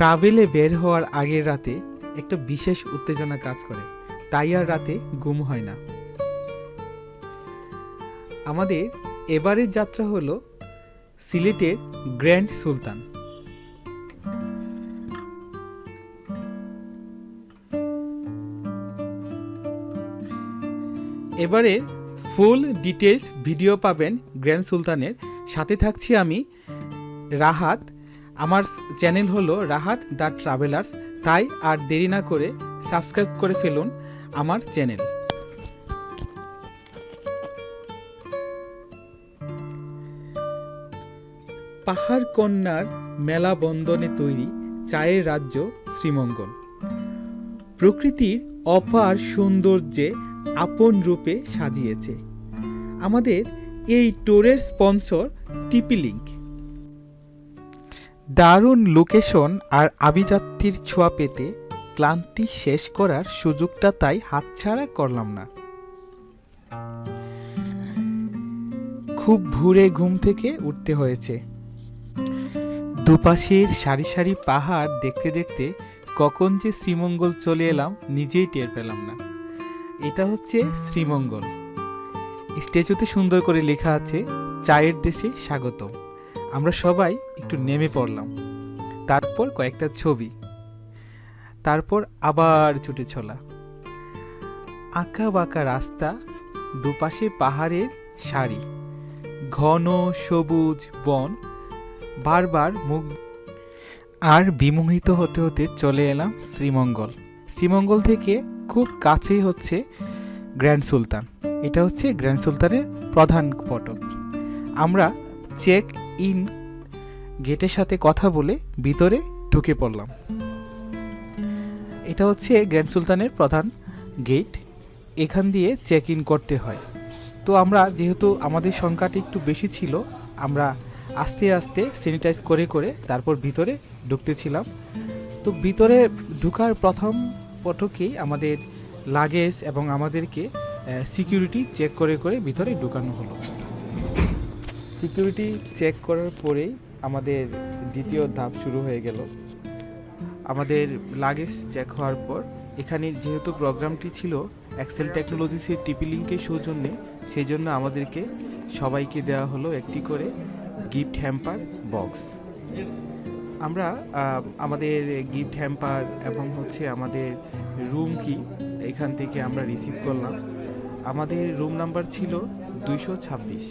ট্রাভেলে বের হওয়ার আগের রাতে একটা বিশেষ উত্তেজনা কাজ করে। তাই আর রাতে ঘুম হয় না। আমাদের এবারের যাত্রা হলো সিলেটের গ্র্যান্ড সুলতান। এবারে ফুল ডিটেলস ভিডিও পাবেন গ্র্যান্ড সুলতানের। সাথে থাকছি আমি রাহাত। আমার চ্যানেল হলো রাহাত দ্য ট্রাভেলার্স। তাই আর দেরি না করে সাবস্ক্রাইব করে ফেলুন আমার চ্যানেল। পাহাড় কন্যার মেলা বন্দনে তৈরি চায়ের রাজ্য শ্রীমঙ্গল। প্রকৃতির অপার সৌন্দর্যে আপন রূপে সাজিয়েছে। আমাদের এই ট্যুরের স্পন্সর টিপি লিঙ্ক। দারুণ লোকেশন আর আভিজাত্যের ছোঁয়া পেতে ক্লান্তি শেষ করার সুযোগটা তাই হাতছাড়া করলাম না। খুব ভোরে ঘুম থেকে উঠতে হয়েছে। দুপাশের সারি সারি পাহাড় দেখতে দেখতে কখন যে শ্রীমঙ্গল চলে এলাম নিজেই টের পেলাম না। এটা হচ্ছে শ্রীমঙ্গল। স্ট্যাচুতে সুন্দর করে লেখা আছে, চায়ের দেশে স্বাগতম। আমরা সবাই একটু নেমে পড়লাম। তারপর কয়েকটা ছবি। তারপর আবার ছুটে চলা। আঁকা বাঁকা রাস্তা, দুপাশে পাহাড়ের সারি। ঘন সবুজ বন, বারবার মুখ আর বিমোহিত হতে হতে চলে এলাম শ্রীমঙ্গল। শ্রীমঙ্গল থেকে খুব কাছেই হচ্ছে গ্র্যান্ড সুলতান। এটা হচ্ছে গ্র্যান্ড সুলতানের প্রধান ফটক আমরা চেক ইন, গেটের সাথে কথা বলে ভিতরে ঢুকে পড়লাম। এটা হচ্ছে গ্র্যান্ড সুলতানের প্রধান গেট। এখান দিয়ে চেক ইন করতে হয়। তো আমরা, যেহেতু আমাদের সংখ্যাটা একটু বেশি ছিল, আমরা আস্তে আস্তে স্যানিটাইজ করে করে তারপর ভিতরে ঢুকতেছিলাম। তো ভিতরে ঢুকার প্রথম পটকেই আমাদের লাগেজ এবং আমাদেরকে সিকিউরিটি চেক করে করে ভিতরে ঢুকানো হলো। সিকিউরিটি চেক করার পরেই আমাদের দ্বিতীয় ধাপ শুরু হয়ে গেল। আমাদের লাগেজ চেক হওয়ার পর, এখানে যেহেতু প্রোগ্রামটি ছিল অ্যাক্সেল টেকনোলজিসের টিপি লিঙ্কের সৌজন্যে সেই জন্য আমাদেরকে সবাইকে দেওয়া হলো একটি করে গিফট হ্যাম্পার বক্স আমরা আমাদের গিফট হ্যাম্পার এবং হচ্ছে আমাদের রুম কি এখান থেকে আমরা রিসিভ করলাম। আমাদের রুম নাম্বার ছিল দুইশো ছাব্বিশ।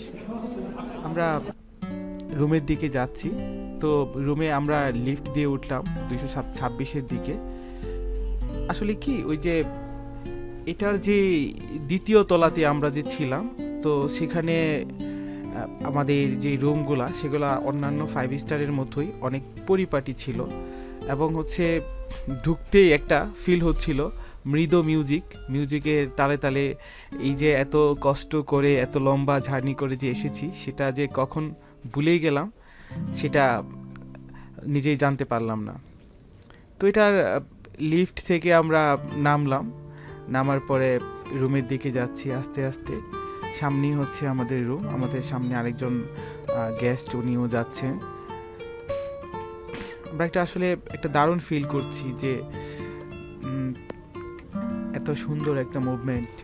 আমরা রুমের দিকে যাচ্ছি। তো রুমে আমরা লিফট দিয়ে উঠলাম দুইশো ছাব্বিশের দিকে। আসলে কি, ওই যে এটার যে দ্বিতীয় তলাতে আমরা যে ছিলাম, তো সেখানে আমাদের যে রুমগুলা, সেগুলা অন্যান্য ফাইভ স্টারের মতোই অনেক পরিপাটি ছিল এবং হচ্ছে ঢুকতেই একটা ফিল হচ্ছিল। মৃদু মিউজিক মিউজিকের তালে তালে এই যে এত কষ্ট করে, এত লম্বা জার্নি করে যে এসেছি, সেটা যে কখন ভুলেই গেলাম, সেটা নিজেই জানতে পারলাম না। তো এটার লিফট থেকে আমরা নামলাম, নামার পরে রুমের দিকে যাচ্ছি আস্তে আস্তে। সামনেই হচ্ছে আমাদের রুম আমাদের সামনে আরেকজন গেস্ট উনিও যাচ্ছেন। আমরা একটা আসলে একটা দারুণ ফিল করছি যে সুন্দর একটা মুভমেন্ট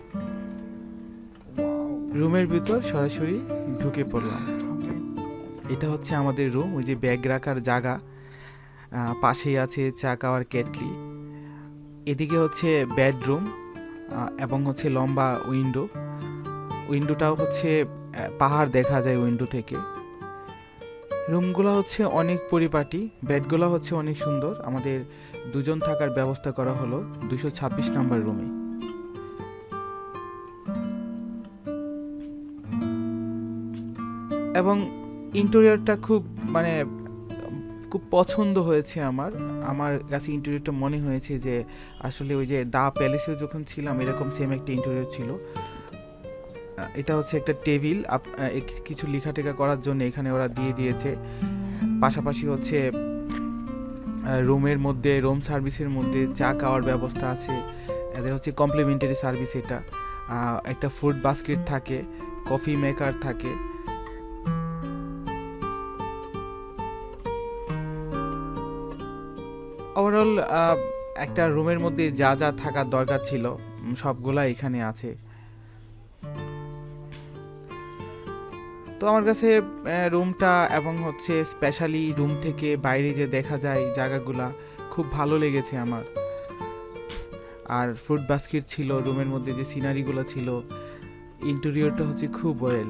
রুমের ভিতর সরাসরি ঢুকে পড়লাম। এটা হচ্ছে আমাদের রুম ওই যে ব্যাগ রাখার জায়গা। পাশেই আছে চা খাওয়ার কেটলি। এদিকে হচ্ছে বেডরুম এবং হচ্ছে লম্বা উইন্ডো উইন্ডোটাও হচ্ছে পাহাড় দেখা যায় উইন্ডো থেকে। রুমগুলো হচ্ছে অনেক পরিপাটি বেডগুলো হচ্ছে অনেক সুন্দর। আমাদের দুজন থাকার ব্যবস্থা করা হলো দুশো ছাব্বিশ নাম্বার রুমে এবং ইন্টেরিয়রটা খুব মানে খুব পছন্দ হয়েছে আমার। আমার কাছে ইন্টেরিয়রটা মনে হয়েছে যে, আসলে ওই যে দা প্যালেসে যখন ছিলাম, এরকম সেম একটা ইন্টেরিয়র ছিল। এটা হচ্ছে একটা টেবিল কিছু লেখা টেখা করার জন্য এখানে ওরা দিয়ে দিয়েছে। পাশাপাশি হচ্ছে রুমের মধ্যে রুম সার্ভিসের মধ্যে চা খাওয়ার ব্যবস্থা আছে। এদের হচ্ছে কমপ্লিমেন্টারি সার্ভিস এটা। একটা ফুড বাস্কেট থাকে কফি মেকার থাকে। ওভারঅল একটা রুমের মধ্যে যা যা থাকার দরকার ছিল সবগুলা এখানে আছে। তো আমার কাছে রুমটা এবং হচ্ছে স্পেশালি রুম থেকে বাইরে যে দেখা যায় জায়গাগুলা, খুব ভালো লেগেছে আমার। আর ফ্রুট বাস্কেট ছিল, রুমের মধ্যে যে সিনারিগুলো ছিল ইন্টেরিয়রটা হচ্ছে খুব ওয়েল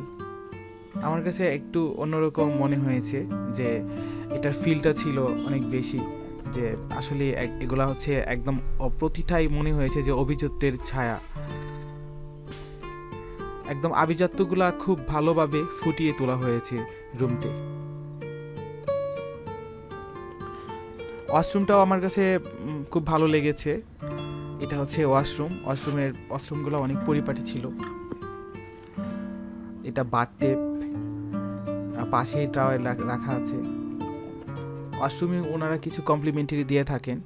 আমার কাছে একটু অন্যরকম মনে হয়েছে যে, এটার ফিলটা ছিল অনেক বেশি। যে আসলে এগুলা হচ্ছে একদম অ- প্রতিটাই মনে হয়েছে যে অভিজাত্যের ছায়া। একদম আভিজাত্যগুলা খুব ভালোভাবে ফুটিয়ে তোলা হয়েছে রুমতে ওয়াশরুমটাও আমার কাছে খুব ভালো লেগেছে। এটা হচ্ছে ওয়াশরুম। ওয়াশরুমের, ওয়াশরুমগুলো অনেক পরিপাটি ছিল। এটা বাথটেপ পাশে টাওয়ার রাখা আছে। ওয়াশরুমে ওনারা কিছু কমপ্লিমেন্টারি দিয়ে থাকেন।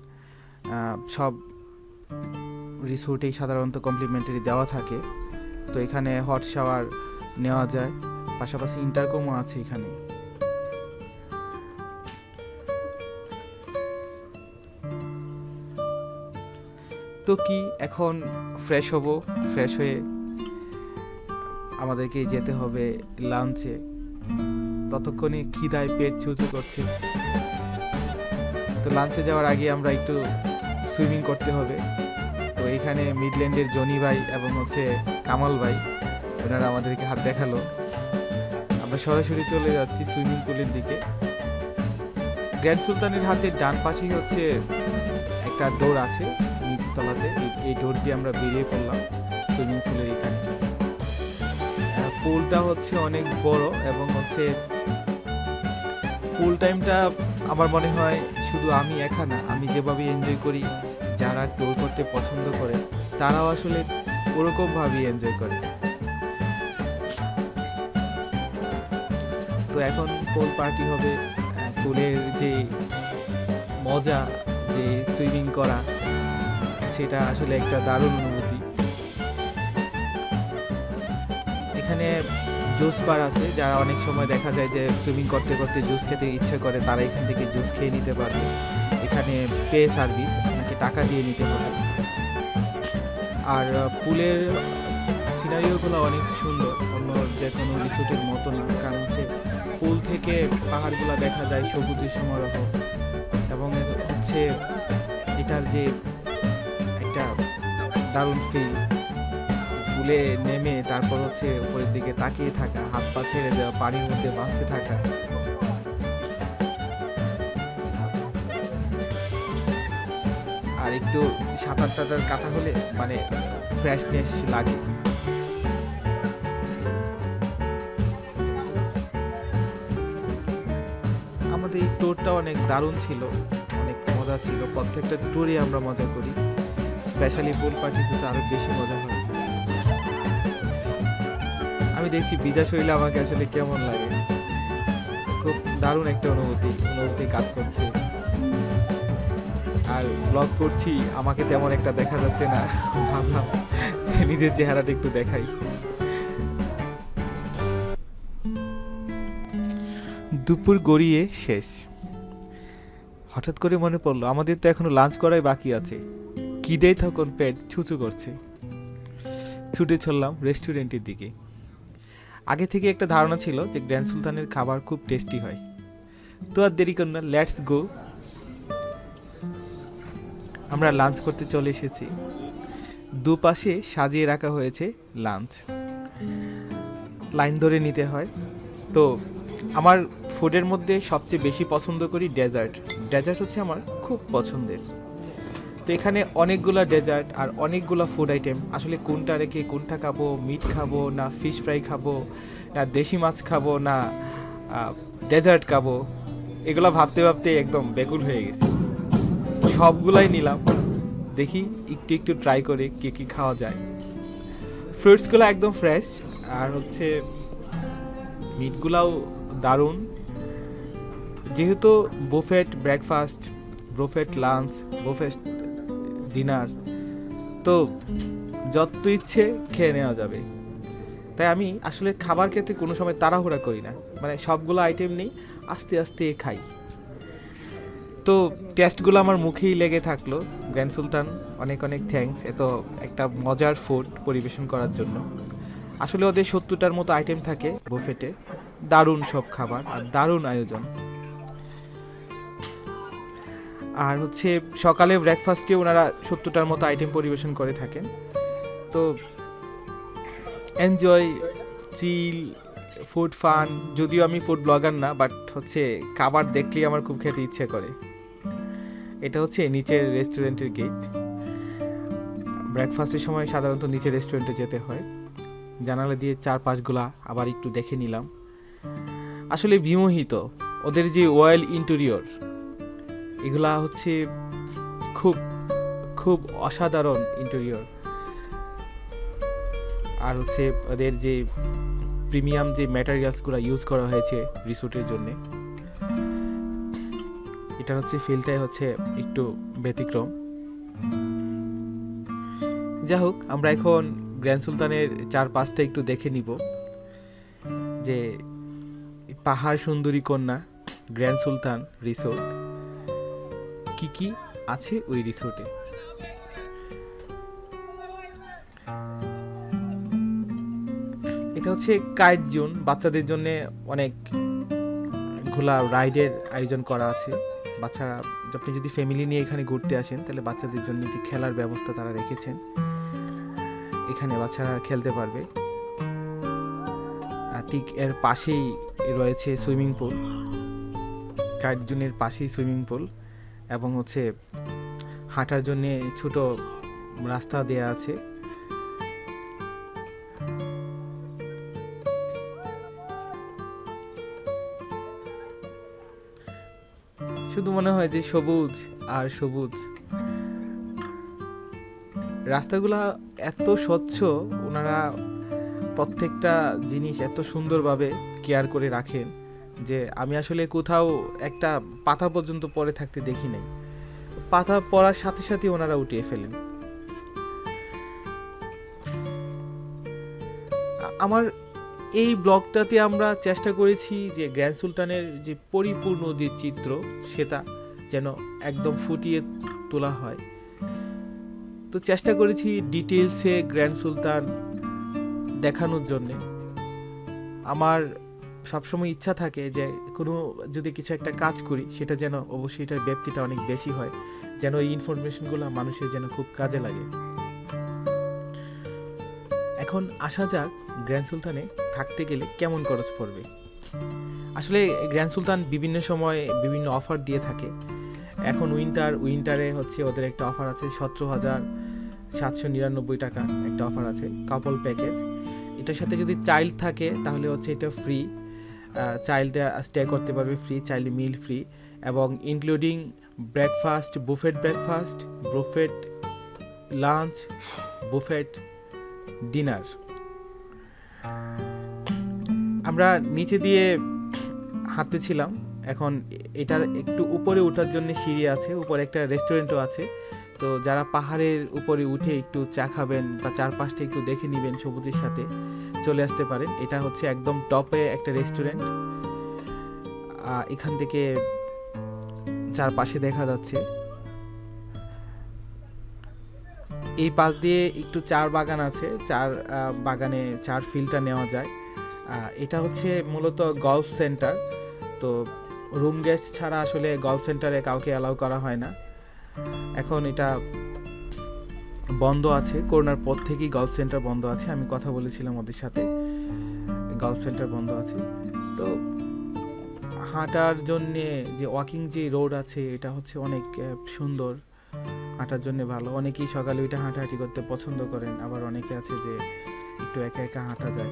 সব রিসোর্টেই সাধারণত কমপ্লিমেন্টারি দেওয়া থাকে। তো এখানে হট শাওয়ার নেওয়া যায়, পাশাপাশি ইন্টারকমও আছে এখানে। তো কি, এখন ফ্রেশ হব ফ্রেশ হয়ে আমাদেরকে যেতে হবে লাঞ্চে ততক্ষণে খিদায় পেট চুচু করছে। লাঞ্চে যাওয়ার আগে আমরা একটু সুইমিং করতে হবে। তো এখানে মিডল্যান্ডের জনি ভাই এবং হচ্ছে কামাল ভাই, ওনারা আমাদেরকে হাত দেখাল। আমরা সরাসরি চলে যাচ্ছি সুইমিং পুলের দিকে। গ্র্যান্ড সুলতানের হাতের ডান পাশেই হচ্ছে একটা ডোর আছে নিচতলাতে। এই- ডোর দিয়ে আমরা বেরিয়ে পড়লাম সুইমিং পুলের এখানে। পুলটা হচ্ছে অনেক বড় এবং হচ্ছে পুল টাইমটা আমার মনে হয় শুধু আমি একা না, আমি যেভাবে এনজয় করি, যারা ট্যুর করতে পছন্দ করে, তারাও আসলে ওরকমভাবেই এনজয় করে। তো এখন পোল পার্টি হবে পুলের যে মজা, যে সুইমিং করা, সেটা আসলে একটা দারুণ অনুভূতি জুস বার আছে, যারা অনেক সময় দেখা যায় যে সুইমিং করতে করতে জুস খেতে ইচ্ছে করে, তারা এখান থেকে জুস খেয়ে নিতে পারবে। এখানে পে সার্ভিস আপনাকে টাকা দিয়ে নিতে হবে। আর পুলের সিনারিওগুলো অনেক সুন্দর, অন্য যে কোনো রিসোর্টের মতো না, কারণ হচ্ছে পুল থেকে পাহাড়গুলো দেখা যায় সবুজের সমারোহ। এবং হচ্ছে এটার যে একটা দারুণ ফিল পুলে নেমে তারপর হচ্ছে উপরের দিকে তাকিয়ে থাকা, হাত পা ছেড়ে দেওয়া, পানির মধ্যে বাঁচতে থাকা। আর একটু সাঁতার টাতার কাটা হলে মানে ফ্রেশনেস লাগে। আমাদের এই ট্যুরটা অনেক দারুণ ছিল, অনেক মজা ছিল। প্রত্যেকটা ট্যুরে আমরা মজা করি। স্পেশালি পুল পার্টিতে তো আরও বেশি মজা হয়। আমি দেখছি বিজা শৈলে আমাকে আসলে কেমন লাগে। খুব দারুণ একটা অনুভূতি অনুভূতি কাজ করছে। আর ব্লগ করছি, আমাকে তেমন একটা দেখা যাচ্ছে না। ভাবলাম নিজের চেহারাটা একটু দেখাই। দুপুর গড়িয়ে শেষ। হঠাৎ করে মনে পড়ল, আমাদের তো এখনও লাঞ্চ করাই বাকি আছে। খিদেই তখন পেট ছুচু করছে। ছুটে চললাম রেস্টুরেন্টের দিকে। আগে থেকে একটা ধারণা ছিল যে গ্র্যান্ড সুলতানের খাবার খুব টেস্টি হয়। তো আর দেরি কর না, লেটস গো। আমরা লাঞ্চ করতে চলে এসেছি। দুপাশে সাজিয়ে রাখা হয়েছে লাঞ্চ। লাইন ধরে নিতে হয়। তো, আমার ফুডের মধ্যে সবচেয়ে বেশি পছন্দ করি ডেজার্ট। ডেজার্ট হচ্ছে আমার খুব পছন্দের। তো এখানে অনেকগুলো ডেজার্ট আর অনেকগুলো ফুড আইটেম আসলে কোনটা রেখে কোনটা খাব? মিট খাব না ফিশ ফ্রাই খাব? না দেশি মাছ খাব? না ডেজার্ট খাব? এগুলো ভাবতে ভাবতে একদম বেকুল হয়ে গেছি। সবগুলাই নিলাম। দেখি একটু একটু ট্রাই করে কি কী খাওয়া যায়। ফ্রুটসগুলো একদম ফ্রেশ আর হচ্ছে মিটগুলাও দারুণ। যেহেতু buffet breakfast buffet lunch buffet dinner তো যত ইচ্ছে খেয়ে নেওয়া যাবে। তাই আমি আসলে খাবার ক্ষেত্রে কোনো সময় তাড়াহুড়া করি না। মানে সবগুলো আইটেম নেই, আস্তে আস্তে খাই। তো টেস্টগুলো আমার মুখেই লেগে থাকল। গ্র্যান্ড সুলতান, অনেক অনেক থ্যাঙ্কস এত একটা মজার ফুড পরিবেশন করার জন্য। আসলে ওদের সত্তরটার মতো আইটেম থাকে বুফেটে দারুণ সব খাবার আর দারুণ আয়োজন। আর হচ্ছে সকালে ব্রেকফাস্টে ওনারা সত্তরটার মতো আইটেম পরিবেশন করে থাকেন। তো এনজয় চিল ফুড ফান যদিও আমি ফুড ব্লগার না বাট হচ্ছে খাবার দেখলেই আমার খুব খেতে ইচ্ছে করে। এটা হচ্ছে নিচের রেস্টুরেন্টের গেট ব্রেকফাস্টের সময় সাধারণত নিচের রেস্টুরেন্টে যেতে হয়। জানালা দিয়ে চার পাঁচগুলা আবার একটু দেখে নিলাম। আসলে বিমোহিত। ওদের যে ওয়েল ইন্টেরিয়র এগুলা হচ্ছে খুব খুব অসাধারণ ইন্টেরিয়র আর হচ্ছে ওদের যে প্রিমিয়াম যে ম্যাটেরিয়ালসগুলো ইউজ করা হয়েছে রিসোর্টের জন্যে এটা হচ্ছে ফিলটাই হচ্ছে একটু ব্যতিক্রম। যাই হোক, আমরা এখন গ্র্যান্ড সুলতানের চার পাঁচটা একটু দেখে নিব যে পাহাড় সুন্দরী কন্যা, গ্র্যান্ড সুলতান রিসোর্ট কি কি আছে ওই রিসোর্টে? এটা হচ্ছে কাইট জোন, বাচ্চাদের জন্য অনেক ঘোলা রাইডের আয়োজন করা আছে। বাচ্চারা আপনি যদি ফ্যামিলি নিয়ে এখানে ঘুরতে আসেন, তাহলে বাচ্চাদের জন্য যে খেলার ব্যবস্থা তারা রেখেছেন। এখানে বাচ্চারা খেলতে পারবে। আর ঠিক এর পাশেই রয়েছে সুইমিং পুল। কাইট জোনের পাশেই সুইমিং পুল। এবং হচ্ছে হাঁটার জন্য ছোট রাস্তা দেয়া আছে। শুধু মনে হয় যে সবুজ আর সবুজ। রাস্তাগুলা এত স্বচ্ছ, ওনারা প্রত্যেকটা জিনিস এত সুন্দরভাবে কেয়ার করে রাখেন। যে আমি আসলে কোথাও একটা পাতা পর্যন্ত পরে থাকতে দেখি নাই। পাতা পড়ার সাথে সাথে ওনারা উঠিয়ে ফেলেন। আমার এই ব্লগটাতে আমরা চেষ্টা করেছি যে গ্র্যান্ড সুলতানের যে পরিপূর্ণ যে চিত্র, সেটা যেন একদম ফুটিয়ে তোলা হয়। তো চেষ্টা করেছি ডিটেলসে গ্র্যান্ড সুলতান দেখানোর জন্যে। আমার সবসময় ইচ্ছা থাকে যে কোনো যদি কিছু একটা কাজ করি, সেটা যেন অবশ্যই এটার ব্যক্তিটা অনেক বেশি হয়, যেন এই ইনফরমেশনগুলো মানুষের যেন খুব কাজে লাগে। এখন আসা যাক গ্র্যান্ড সুলতানে থাকতে গেলে কেমন খরচ পড়বে। আসলে গ্র্যান্ড সুলতান বিভিন্ন সময় বিভিন্ন অফার দিয়ে থাকে। এখন উইন্টার, উইন্টারে হচ্ছে ওদের একটা অফার আছে, সতেরো হাজার সাতশো নিরানব্বই টাকা একটা অফার আছে কাপল প্যাকেজ এটার সাথে যদি চাইল্ড থাকে, তাহলে হচ্ছে এটা ফ্রি চাইল্ডরা স্টে করতে পারবে ফ্রি চাইল্ড মিল ফ্রি এবং including breakfast buffet breakfast buffet lunch buffet dinner আমরা নিচে দিয়ে হাঁটতেছিলাম, এখন এটার একটু উপরে ওঠার জন্য সিঁড়ি আছে, উপরে একটা রেস্টুরেন্টও আছে। তো যারা পাহাড়ের উপরে উঠে একটু চা খাবেন বা চারপাশটা একটু দেখে নেবেন সবুজের সাথে। চলে আসতে পারেন এটা হচ্ছে একদম টপে একটা রেস্টুরেন্ট এখান থেকে চারপাশে দেখা যাচ্ছে। এই পাশ দিয়ে একটু চার বাগান আছে। চার বাগানে চার ফিল্ডটা নেওয়া যায়। এটা হচ্ছে মূলত গলফ সেন্টার তো রুম গেস্ট ছাড়া আসলে গলফ সেন্টারে কাউকে অ্যালাউ করা হয় না। এখন এটা বন্ধ আছে, করোনার পর থেকেই গলফ সেন্টার বন্ধ আছে। আমি কথা বলেছিলাম ওদের সাথে গলফ সেন্টার বন্ধ আছে। তো হাঁটার জন্যে যে ওয়াকিং যে রোড আছে, এটা হচ্ছে অনেক সুন্দর। হাঁটার জন্য ভালো। অনেকেই সকালে ওইটা হাঁটাহাঁটি করতে পছন্দ করেন। আবার অনেকে আছে যে একটু একা একা হাঁটা যায়।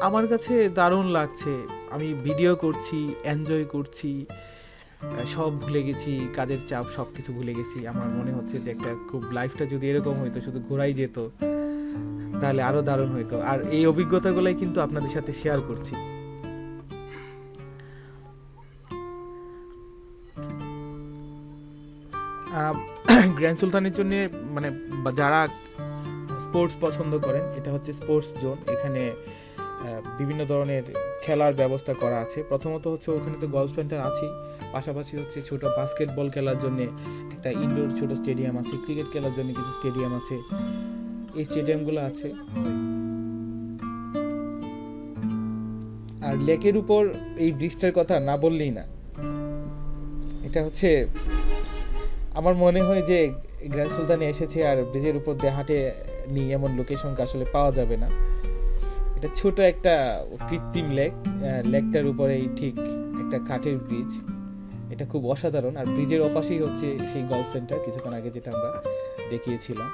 আমার কাছে দারুণ লাগছে। আমি ভিডিও করছি এনজয় করছি। সব ভুলে গেছি, কাজের চাপ সব কিছু ভুলে গেছি। আমার মনে হচ্ছে যে একটা খুব লাইফটা যদি এরকম হইতো, শুধু ঘোরাই যেত, তাহলে আরও দারুণ হইতো। আর এই অভিজ্ঞতাগুলোই কিন্তু আপনাদের সাথে শেয়ার করছি। গ্র্যান্ড সুলতানের জন্য মানে যারা স্পোর্টস পছন্দ করেন, এটা হচ্ছে স্পোর্টস জোন এখানে বিভিন্ন ধরনের খেলার ব্যবস্থা করা আছে। প্রথমত হচ্ছে ওখানে তো গলফ সেন্টার আছেই। পাশাপাশি হচ্ছে ছোট বাস্কেটবল খেলার জন্য একটা ইনডোর ছোট স্টেডিয়াম আছে ক্রিকেট খেলার জন্য কিছু স্টেডিয়াম আছে। এই স্টেডিয়ামগুলো আছে। আর লেকের উপর এই ব্রিজটার কথা না বললেই না। এটা হচ্ছে, আমার মনে হয় যে গ্র্যান্ড সুলতানে এসেছে আর ব্রিজের উপর দিয়ে হাঁটে নি এমন লোকেশনকে আসলে পাওয়া যাবে না। এটা ছোট একটা কৃত্রিম লেক লেকটার উপরেই ঠিক একটা কাঠের ব্রিজ এটা খুব অসাধারণ। আর ব্রিজের ওপাশেই হচ্ছে সেই গল্ফ সেন্টার কিছুক্ষণ আগে যেটা আমরা দেখিয়েছিলাম।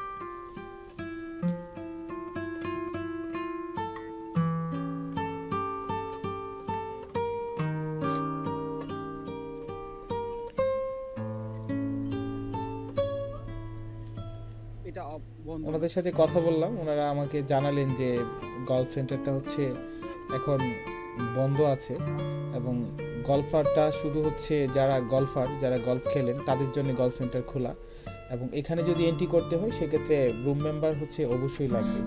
এটা ওনাদের সাথে কথা বললাম ওনারা আমাকে জানালেন যে গল্ফ সেন্টারটা হচ্ছে এখন বন্ধ আছে এবং গলফারটা শুধু হচ্ছে যারা গলফার, যারা গলফ খেলেন, তাদের জন্য গলফ সেন্টার খোলা এবং এখানে যদি এন্ট্রি করতে হয়, সেক্ষেত্রে রুম মেম্বার হচ্ছে অবশ্যই লাগবে।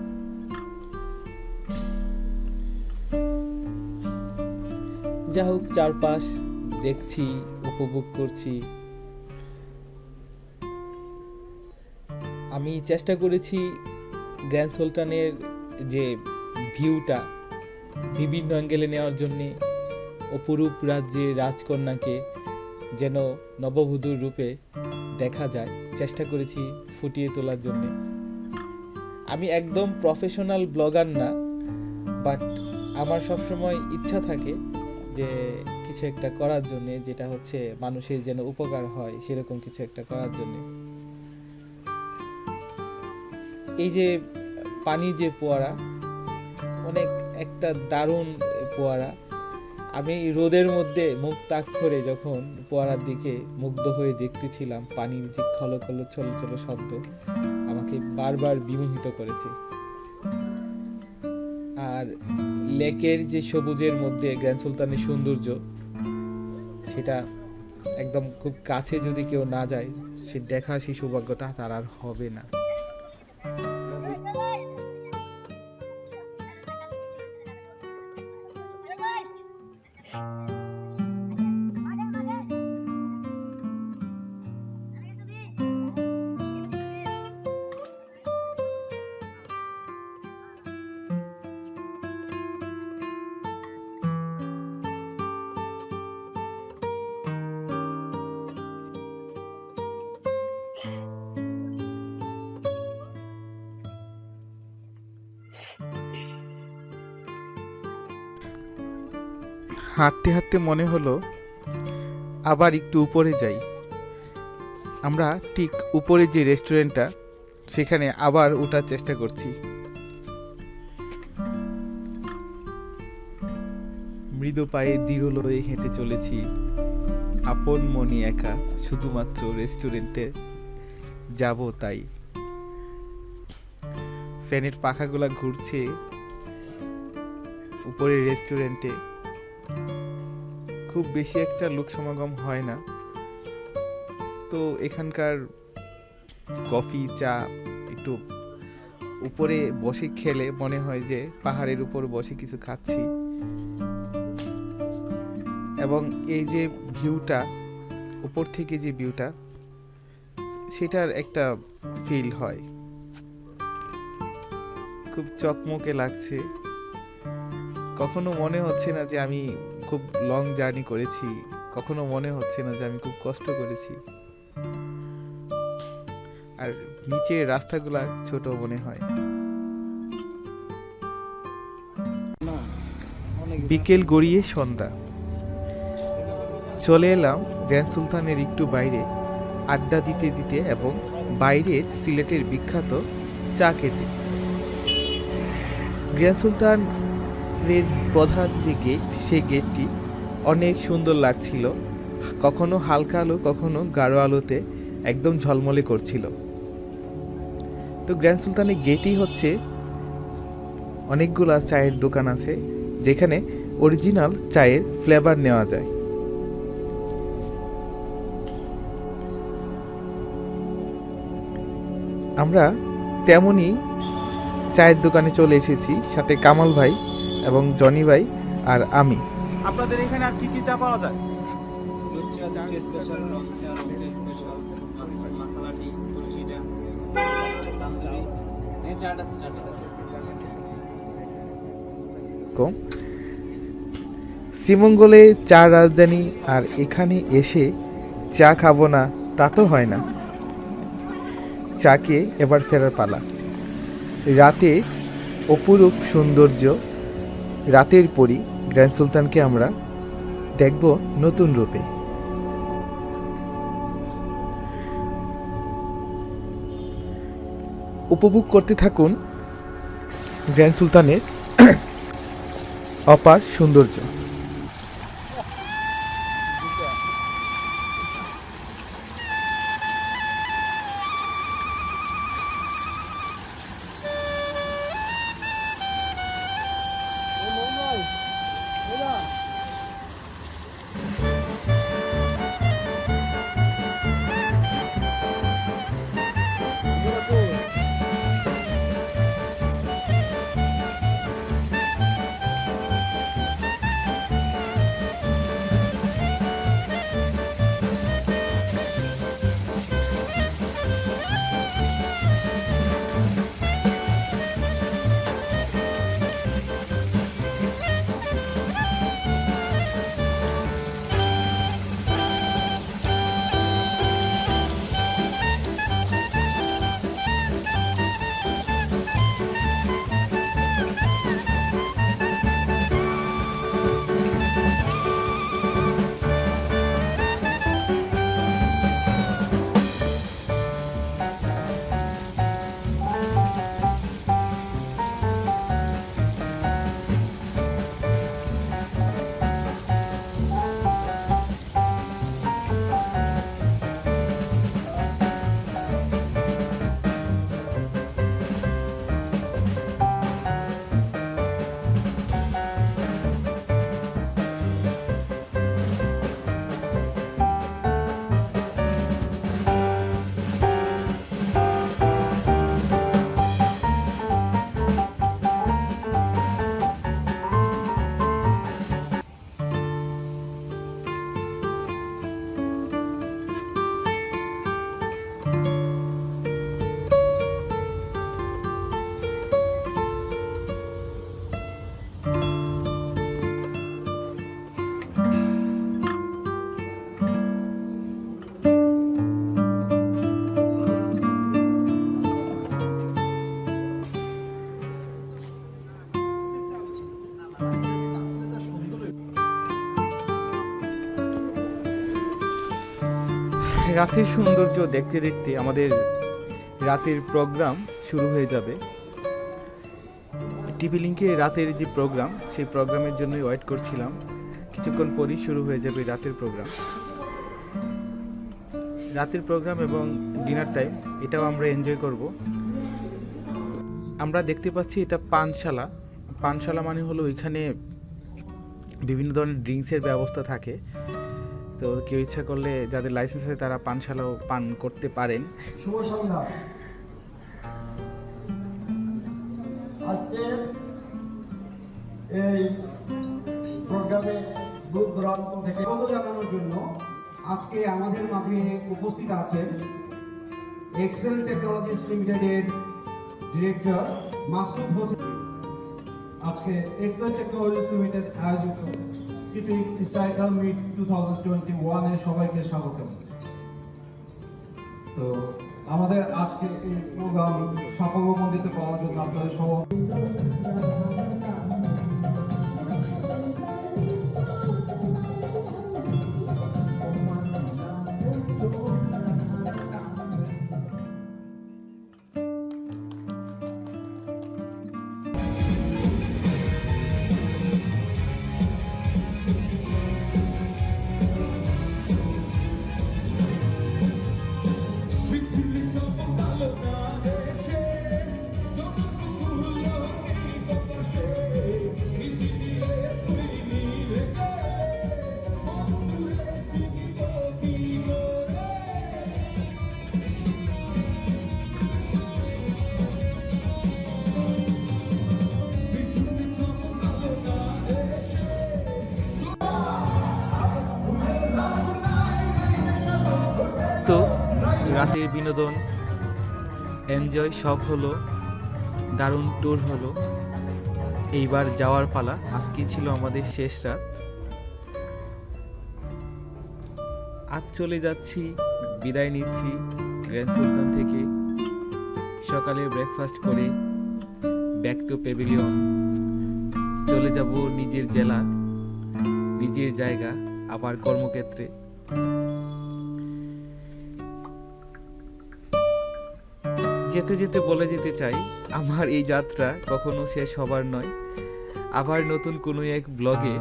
যা হোক, চারপাশ দেখছি, উপভোগ করছি। আমি চেষ্টা করেছি গ্র্যান্ড সুলতানের যে ভিউটা বিভিন্ন অ্যাঙ্গেলে নেওয়ার জন্যে। অপরূপ রাজ্যে রাজকন্যাকে যেন নববধূর রূপে দেখা যায়, চেষ্টা করেছি ফুটিয়ে তোলার জন্যে। আমি একদম প্রফেশনাল ব্লগার না বাট আমার সবসময় ইচ্ছা থাকে যে কিছু একটা করার জন্যে, যেটা হচ্ছে মানুষের যেন উপকার হয়, সেরকম কিছু একটা করার জন্যে। এই যে পানির যে পোয়ারা, অনেক একটা দারুণ ফোয়ারা আমি রোদের মধ্যে মুখ তাক করে যখন ফোয়ারার দিকে মুগ্ধ হয়ে দেখতেছিলাম, পানির যে খলখল ছল ছল শব্দ আমাকে বারবার বিমোহিত করেছে। আর লেকের যে সবুজের মধ্যে গ্র্যান্ড সুলতানের সৌন্দর্য, সেটা একদম খুব কাছে যদি কেউ না যায়, সে দেখা সেই সৌভাগ্যটা তার আর হবে না। 예. হাঁটতে হাঁটতে মনে হলো, আবার একটু উপরে যাই। আমরা ঠিক উপরে যে রেস্টুরেন্টটা, সেখানে আবার ওঠার চেষ্টা করছি। মৃদু পায়ে দৃঢ় লয়ে হেঁটে চলেছি। আপন মনি একা, শুধুমাত্র রেস্টুরেন্টে যাব তাই। ফ্যানের পাখাগুলা ঘুরছে উপরে রেস্টুরেন্টে। খুব বেশি একটা লোক সমাগম হয় না। তো এখানকার কফি, চা একটু উপরে বসে খেলে মনে হয় যে পাহাড়ের উপর বসে কিছু খাচ্ছি। এবং এই যে ভিউটা, উপর থেকে যে ভিউটা, সেটার একটা ফিল হয়। খুব চকমকে লাগছে। কখনো মনে হচ্ছে না যে আমি খুব লং জার্নি করেছি, কখনো মনে হচ্ছে না যে আমি খুব কষ্ট করেছি। আর নিচে রাস্তাগুলা ছোট মনে হয়। বিকেল গড়িয়ে সন্ধ্যা। চলে এলাম গ্র্যান্ড সুলতানের একটু বাইরে, আড্ডা দিতে দিতে এবং বাইরের সিলেটের বিখ্যাত চা খেতে। গ্র্যান্ড সুলতানের প্রধান যে গেট সেই গেটটি অনেক সুন্দর লাগছিল। কখনো হালকা আলো, কখনো গাঢ় আলোতে একদম ঝলমলে করছিল। তো গ্র্যান্ড সুলতানের গেটই হচ্ছে অনেকগুলা চায়ের দোকান আছে, যেখানে অরিজিনাল চায়ের ফ্লেভার নেওয়া যায়। আমরা তেমনই চায়ের দোকানে চলে এসেছি, সাথে কামাল ভাই এবং জনি ভাই আর আমি। আপনাদের এখানে আর কি কি চা পাওয়া যায়? কম শ্রীমঙ্গলে চা রাজধানী আর এখানে এসে চা খাব না তা তো হয় না। চাকে এবার ফেরার পালা। রাতে অপরূপ সৌন্দর্য রাতের পরই গ্র্যান্ড সুলতানকে আমরা দেখব নতুন রূপে। উপভোগ করতে থাকুন গ্র্যান্ড সুলতানের অপার সৌন্দর্য। রাতের সৌন্দর্য দেখতে দেখতে আমাদের রাতের প্রোগ্রাম শুরু হয়ে যাবে। টিভি লিঙ্কে রাতের যে প্রোগ্রাম সেই প্রোগ্রামের জন্যই ওয়েট করছিলাম। কিছুক্ষণ পরই শুরু হয়ে যাবে রাতের প্রোগ্রাম রাতের প্রোগ্রাম এবং ডিনার টাইম এটাও আমরা এনজয় করব। আমরা দেখতে পাচ্ছি এটা পানশালা। পানশালা মানে হলো এখানে বিভিন্ন ধরনের ড্রিঙ্কসের ব্যবস্থা থাকে। তো কেউ ইচ্ছা করলে যাদের লাইসেন্স আছে তারা পানশালাও পান করতে পারেন। শুভ সন্ধ্যা। আজকে এই প্রোগ্রামে দূর থেকে কত জানানোর জন্য আজকে আমাদের মাঝে উপস্থিত আছেন এক্সেল টেকনোলজিস লিমিটেডের ডিরেক্টর মাসুদ হোসেন। আজকে এক্সেল টেকনোলজিস লিমিটেড আয়োজিত TP striker meet two thousand twenty ওয়ানে সবাইকে স্বাগতম। তো আমাদের আজকে এই প্রোগ্রাম সাফল্যমণ্ডিত করার জন্য আপনাদের সহ রাতের বিনোদন, এনজয় সব হলো, দারুণ ট্যুর হলো। এইবার যাওয়ার পালা আজকে ছিল আমাদের শেষ রাত। আজ চলে যাচ্ছি, বিদায় নিচ্ছি গ্র্যান্ড সুলতান থেকে। সকালে ব্রেকফাস্ট করে ব্যাক টু পেভিলিয়ন চলে যাব নিজের জেলা, নিজের জায়গা, আবার কর্মক্ষেত্রে। যেতে যেতে বলে যেতে চাই, আমার এই যাত্রা কখনো শেষ হবার নয়। আবার নতুন কোনো এক ব্লগে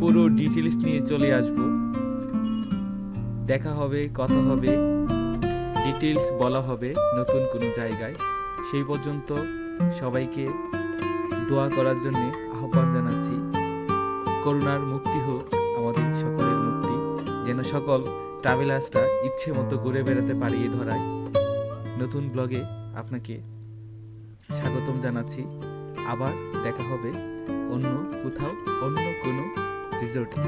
পুরো ডিটেলস নিয়ে চলে আসব। দেখা হবে, কথা হবে ডিটেলস বলা হবে নতুন কোনো জায়গায়। সেই পর্যন্ত সবাইকে দোয়া করার জন্য আহ্বান জানাচ্ছি। করোনার মুক্তি হোক আমাদের সকলের মুক্তি, যেন সকল ট্রাভেলার্সরা ইচ্ছে মতো ঘুরে বেড়াতে পারি এই ধরায়। নতুন ব্লগে আপনাকে স্বাগতম জানাচ্ছি। আবার দেখা হবে অন্য কোথাও, অন্য কোনো রিসোর্টে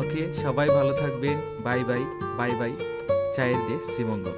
ওকে, সবাই ভালো থাকবেন। Bye bye bye bye. চায়ের দেশ শ্রীমঙ্গল।